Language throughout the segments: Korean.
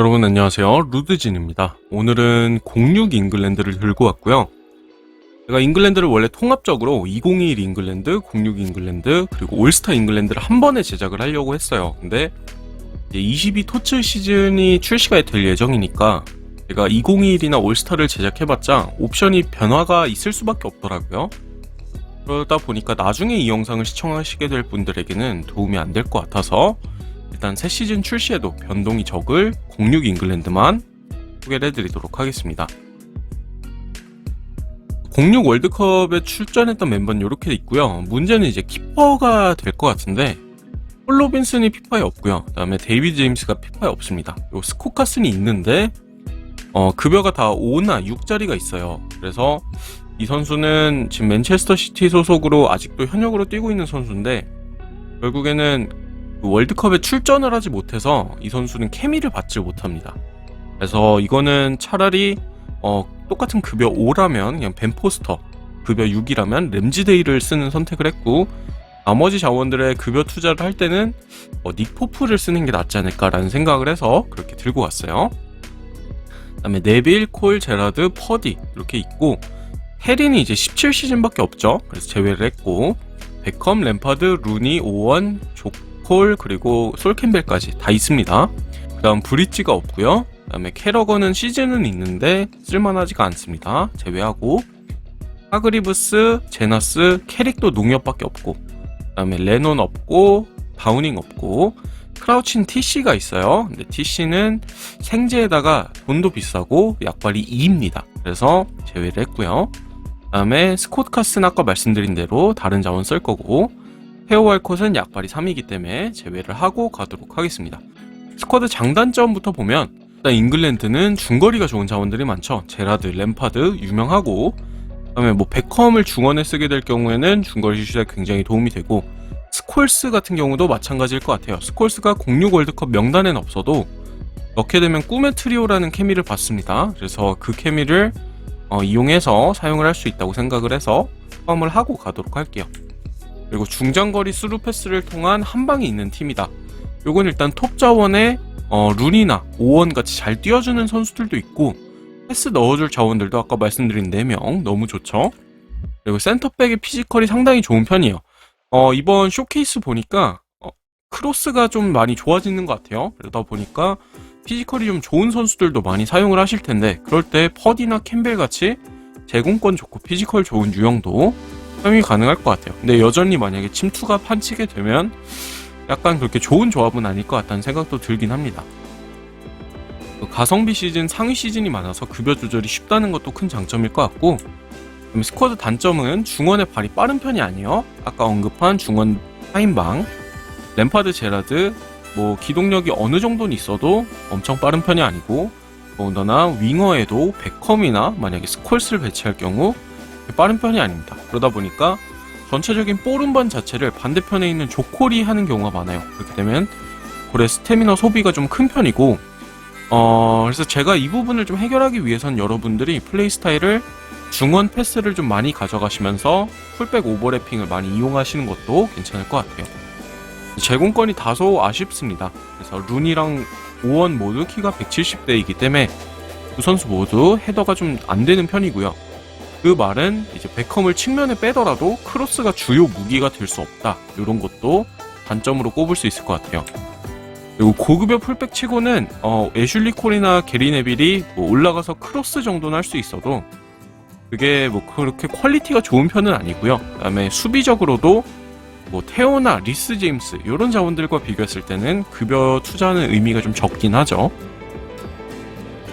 여러분 안녕하세요. 루드진입니다. 오늘은 06 잉글랜드를 들고 왔고요. 제가 잉글랜드를 원래 통합적으로 2021 잉글랜드, 06 잉글랜드, 그리고 올스타 잉글랜드를 한 번에 제작을 하려고 했어요. 근데 이제 22 토츠 시즌이 출시가 될 예정이니까 제가 2021이나 올스타를 제작해봤자 옵션이 변화가 있을 수밖에 없더라고요. 그러다 보니까 나중에 이 영상을 시청하시게 될 분들에게는 도움이 안 될 것 같아서 일단 새 시즌 출시에도 변동이 적을 06 잉글랜드만 소개를 해드리도록 하겠습니다. 06 월드컵에 출전했던 멤버는 이렇게 있고요. 문제는 이제 키퍼가 될 것 같은데 폴 로빈슨이 피파에 없고요. 그다음에 데이비드 제임스가 피파에 없습니다. 요 스코카슨이 있는데 어, 급여가 다 5나 6짜리가 있어요. 그래서 이 선수는 지금 맨체스터 시티 소속으로 아직도 현역으로 뛰고 있는 선수인데 결국에는 그 월드컵에 출전을 하지 못해서 이 선수는 케미를 받지 못합니다. 그래서 이거는 차라리 어, 똑같은 급여 5라면 그냥 벤포스터 급여 6이라면 램지데이를 쓰는 선택을 했고 나머지 자원들의 급여 투자를 할 때는 어, 닉포프를 쓰는 게 낫지 않을까라는 생각을 해서 그렇게 들고 왔어요. 그다음에 네빌, 콜, 제라드, 퍼디 이렇게 있고 해린이 이제 17시즌밖에 없죠. 그래서 제외를 했고 베컴, 램파드, 루니, 오원, 조 콜 그리고 솔캠벨까지 다 있습니다. 그 다음 브리지가 없고요. 그 다음에 캐러건은 시즌은 있는데 쓸만하지가 않습니다. 제외하고 하그리브스, 제나스, 캐릭도 농협밖에 없고 그 다음에 레논 없고 바우닝 없고 크라우친 TC가 있어요. 근데 TC는 생제에다가 돈도 비싸고 약발이 2입니다. 그래서 제외를 했고요. 그 다음에 스콧 카스는 아까 말씀드린 대로 다른 자원 쓸 거고 헤어 왈콧은 약발이 3이기 때문에 제외를 하고 가도록 하겠습니다. 스쿼드 장단점부터 보면 일단 잉글랜드는 중거리가 좋은 자원들이 많죠. 제라드, 램파드 유명하고 그다음에 뭐 베컴을 중원에 쓰게 될 경우에는 중거리 슛에 굉장히 도움이 되고 스콜스 같은 경우도 마찬가지일 것 같아요. 스콜스가 06 월드컵 명단엔 없어도 넣게 되면 꿈의 트리오라는 케미를 받습니다. 그래서 그 케미를 어, 이용해서 사용을 할 수 있다고 생각을 해서 포함을 하고 가도록 할게요. 그리고 중장거리 스루 패스를 통한 한 방이 있는 팀이다. 요건 일단 톱 자원에 어, 룬이나 오원 같이 잘 뛰어주는 선수들도 있고 패스 넣어줄 자원들도 아까 말씀드린 4명 너무 좋죠. 그리고 센터백의 피지컬이 상당히 좋은 편이에요. 어, 이번 쇼케이스 보니까 어, 크로스가 좀 많이 좋아지는 것 같아요. 그러다 보니까 피지컬이 좀 좋은 선수들도 많이 사용을 하실 텐데 그럴 때 퍼디나 캠벨 같이 제공권 좋고 피지컬 좋은 유형도 사용이 가능할 것 같아요. 근데 여전히 만약에 침투가 판치게 되면 약간 그렇게 좋은 조합은 아닐 것 같다는 생각도 들긴 합니다. 그 가성비 시즌 상위 시즌이 많아서 급여 조절이 쉽다는 것도 큰 장점일 것 같고 스쿼드 단점은 중원의 발이 빠른 편이 아니에요. 아까 언급한 중원 타임방 램파드 제라드 뭐 기동력이 어느 정도는 있어도 엄청 빠른 편이 아니고 더군다나 윙어에도 베컴이나 만약에 스콜스를 배치할 경우 빠른 편이 아닙니다. 그러다 보니까 전체적인 볼 운반 자체를 반대편에 있는 조콜이 하는 경우가 많아요. 그렇게 되면 골의 스태미너 소비가 좀 큰 편이고 어 그래서 제가 이 부분을 좀 해결하기 위해선 여러분들이 플레이 스타일을 중원 패스를 좀 많이 가져가시면서 풀백 오버래핑을 많이 이용하시는 것도 괜찮을 것 같아요. 제공권이 다소 아쉽습니다. 그래서 룬이랑 오원 모두 키가 170대이기 때문에 두 선수 모두 헤더가 좀 안 되는 편이고요. 그 말은 이제 베컴을 측면에 빼더라도 크로스가 주요 무기가 될 수 없다. 이런 것도 단점으로 꼽을 수 있을 것 같아요. 그리고 고급여 풀백 치고는 어, 애슐리 콜이나 게리 네빌이 뭐 올라가서 크로스 정도는 할 수 있어도 그게 뭐 그렇게 퀄리티가 좋은 편은 아니고요. 그다음에 수비적으로도 뭐 테오나 리스 제임스 이런 자원들과 비교했을 때는 급여 투자하는 의미가 좀 적긴 하죠.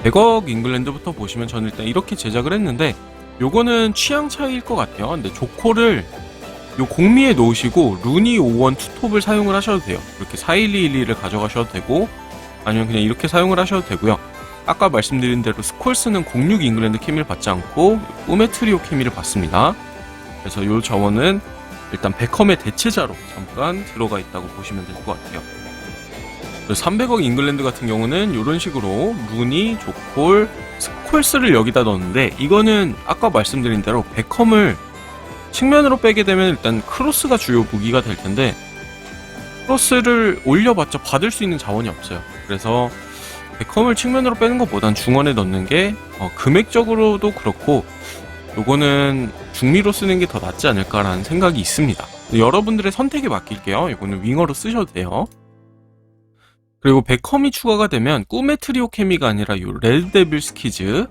100억 잉글랜드부터 보시면 저는 일단 이렇게 제작을 했는데 요거는 취향 차이일 것 같아요. 근데 조코를 요 공미에 놓으시고 루니 5원 투톱을 사용을 하셔도 돼요. 이렇게 41212를 가져가셔도 되고 아니면 그냥 이렇게 사용을 하셔도 되고요. 아까 말씀드린 대로 스콜스는 06 잉글랜드 케미를 받지 않고 꿈의 트리오 케미를 받습니다. 그래서 요 자원은 일단 베컴의 대체자로 잠깐 들어가 있다고 보시면 될 것 같아요. 300억 잉글랜드 같은 경우는 이런 식으로 루니, 조콜, 스콜스를 여기다 넣었는데 이거는 아까 말씀드린 대로 베컴을 측면으로 빼게 되면 일단 크로스가 주요 무기가 될 텐데 크로스를 올려봤자 받을 수 있는 자원이 없어요. 그래서 베컴을 측면으로 빼는 것보단 중원에 넣는 게 어, 금액적으로도 그렇고 요거는 중미로 쓰는 게 더 낫지 않을까라는 생각이 있습니다. 여러분들의 선택에 맡길게요. 이거는 윙어로 쓰셔도 돼요. 그리고 베컴이 추가가 되면 꿈의 트리오 케미가 아니라 요 레드데빌 스 키즈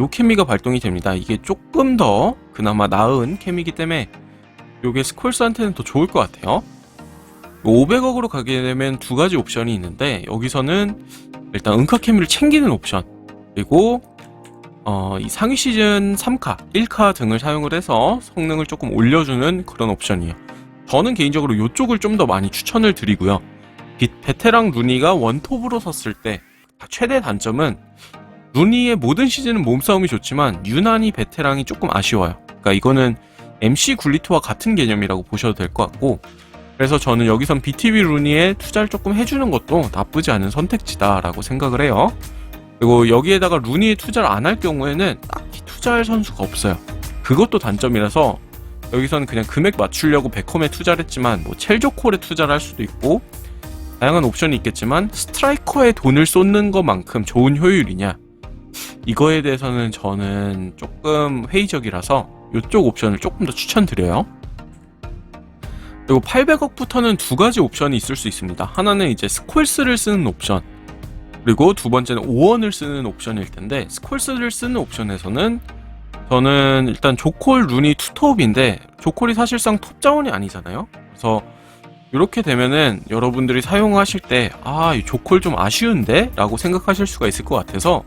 요 케미가 발동이 됩니다. 이게 조금 더 그나마 나은 케미이기 때문에 요게 스콜스한테는 더 좋을 것 같아요. 500억으로 가게 되면 두 가지 옵션이 있는데 여기서는 일단 은카 케미를 챙기는 옵션 그리고 어, 이 상위 시즌 3카, 1카 등을 사용을 해서 성능을 조금 올려주는 그런 옵션이에요. 저는 개인적으로 이쪽을 좀 더 많이 추천을 드리고요. 비- 베테랑 루니가 원톱으로 섰을 때 최대 단점은 루니의 모든 시즌은 몸싸움이 좋지만 유난히 베테랑이 조금 아쉬워요. 그러니까 이거는 MC 굴리트와 같은 개념이라고 보셔도 될 것 같고 그래서 저는 여기선 BTB 루니에 투자를 조금 해주는 것도 나쁘지 않은 선택지다라고 생각을 해요. 그리고 여기에다가 루니에 투자를 안 할 경우에는 딱히 투자할 선수가 없어요. 그것도 단점이라서 여기서는 그냥 금액 맞추려고 베컴에 투자를 했지만 뭐 첼조콜에 투자를 할 수도 있고 다양한 옵션이 있겠지만 스트라이커에 돈을 쏟는 것만큼 좋은 효율이냐 이거에 대해서는 저는 조금 회의적이라서 이쪽 옵션을 조금 더 추천드려요. 그리고 800억부터는 두 가지 옵션이 있을 수 있습니다. 하나는 이제 스콜스를 쓰는 옵션, 그리고 두 번째는 5원을 쓰는 옵션일 텐데 스콜스를 쓰는 옵션에서는 저는 일단 조콜 루니 투톱인데 조콜이 사실상 톱 자원이 아니잖아요. 그래서 이렇게 되면은 여러분들이 사용하실 때 아, 이 조콜 좀 아쉬운데? 라고 생각하실 수가 있을 것 같아서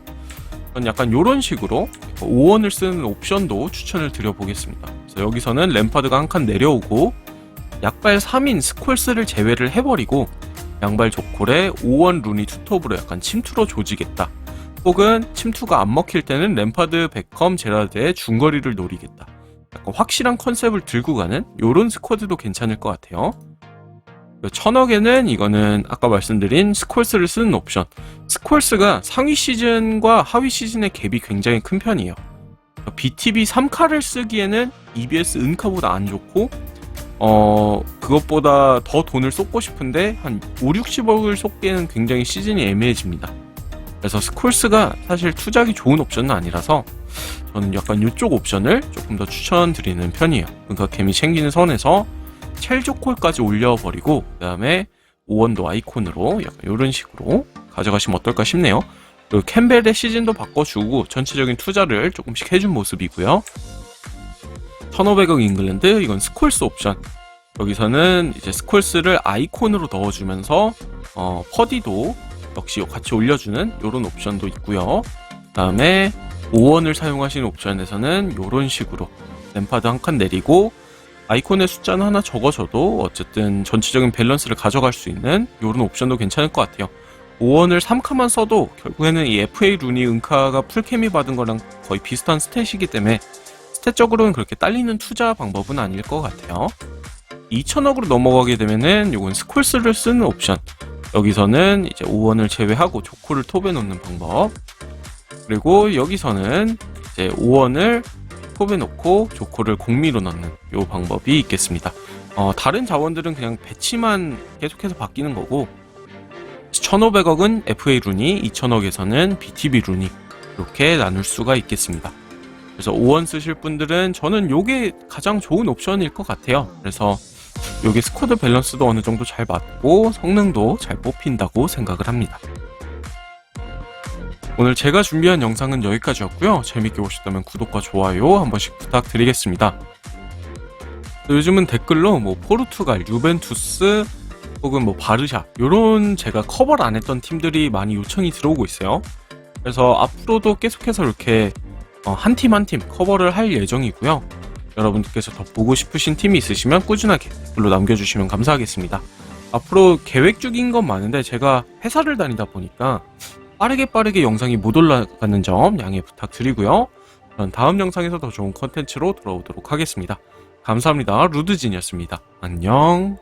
전 약간 이런 식으로 5원을 쓰는 옵션도 추천을 드려보겠습니다. 그래서 여기서는 램파드가 한 칸 내려오고 약발 3인 스콜스를 제외를 해버리고 양발 조콜에 5원 루니 투톱으로 약간 침투로 조지겠다. 혹은 침투가 안 먹힐 때는 램파드, 베컴, 제라드의 중거리를 노리겠다. 약간 확실한 컨셉을 들고 가는 요런 스쿼드도 괜찮을 것 같아요. 천억에는 이거는 아까 말씀드린 스콜스를 쓰는 옵션. 스콜스가 상위 시즌과 하위 시즌의 갭이 굉장히 큰 편이에요. BTB 3카를 쓰기에는 EBS 은카보다 안 좋고 어 그것보다 더 돈을 쏟고 싶은데 한 5, 60억을 쏟기에는 굉장히 시즌이 애매해집니다. 그래서 스콜스가 사실 투자하기 좋은 옵션은 아니라서 저는 약간 이쪽 옵션을 조금 더 추천드리는 편이에요. 개미 챙기는 선에서 첼조콜까지 올려버리고 그 다음에 5원도 아이콘으로 약간 이런 식으로 가져가시면 어떨까 싶네요. 그리고 캠벨의 시즌도 바꿔주고 전체적인 투자를 조금씩 해준 모습이고요. 1500억 잉글랜드 이건 스콜스 옵션 여기서는 이제 스콜스를 아이콘으로 넣어주면서 어, 퍼디도 역시 같이 올려주는 이런 옵션도 있고요. 그 다음에 5원을 사용하시는 옵션에서는 이런 식으로 램파드 한 칸 내리고 아이콘의 숫자는 하나 적어줘도 어쨌든 전체적인 밸런스를 가져갈 수 있는 이런 옵션도 괜찮을 것 같아요. 5원을 3카만 써도 결국에는 이 FA 루니 은카가 풀케미 받은 거랑 거의 비슷한 스탯이기 때문에 스탯적으로는 그렇게 딸리는 투자 방법은 아닐 것 같아요. 2천억으로 넘어가게 되면은 이건 스콜스를 쓰는 옵션. 여기서는 이제 5원을 제외하고 조코를 톱에 넣는 방법. 그리고 여기서는 이제 5원을 넣고 조코를 공미로 넣는 요 방법이 있겠습니다. 어, 다른 자원들은 그냥 배치만 계속해서 바뀌는 거고 1,500억은 FA 루니, 2,000억에서는 BTB 루니 이렇게 나눌 수가 있겠습니다. 그래서 5원 쓰실 분들은 저는 요게 가장 좋은 옵션일 것 같아요. 그래서 요게 스쿼드 밸런스도 어느 정도 잘 맞고 성능도 잘 뽑힌다고 생각을 합니다. 오늘 제가 준비한 영상은 여기까지였고요. 재밌게 보셨다면 구독과 좋아요 한 번씩 부탁드리겠습니다. 요즘은 댓글로 뭐 포르투갈, 유벤투스 혹은 뭐 바르샤 요런 제가 커버를 안 했던 팀들이 많이 요청이 들어오고 있어요. 그래서 앞으로도 계속해서 이렇게 어, 한팀 한 팀 커버를 할 예정이고요. 여러분들께서 더 보고 싶으신 팀이 있으시면 꾸준하게 댓글로 남겨주시면 감사하겠습니다. 앞으로 계획 중인 건 많은데 제가 회사를 다니다 보니까 빠르게 빠르게 영상이 못 올라가는 점 양해 부탁드리고요. 저는 다음 영상에서 더 좋은 컨텐츠로 돌아오도록 하겠습니다. 감사합니다. 루드진이었습니다. 안녕.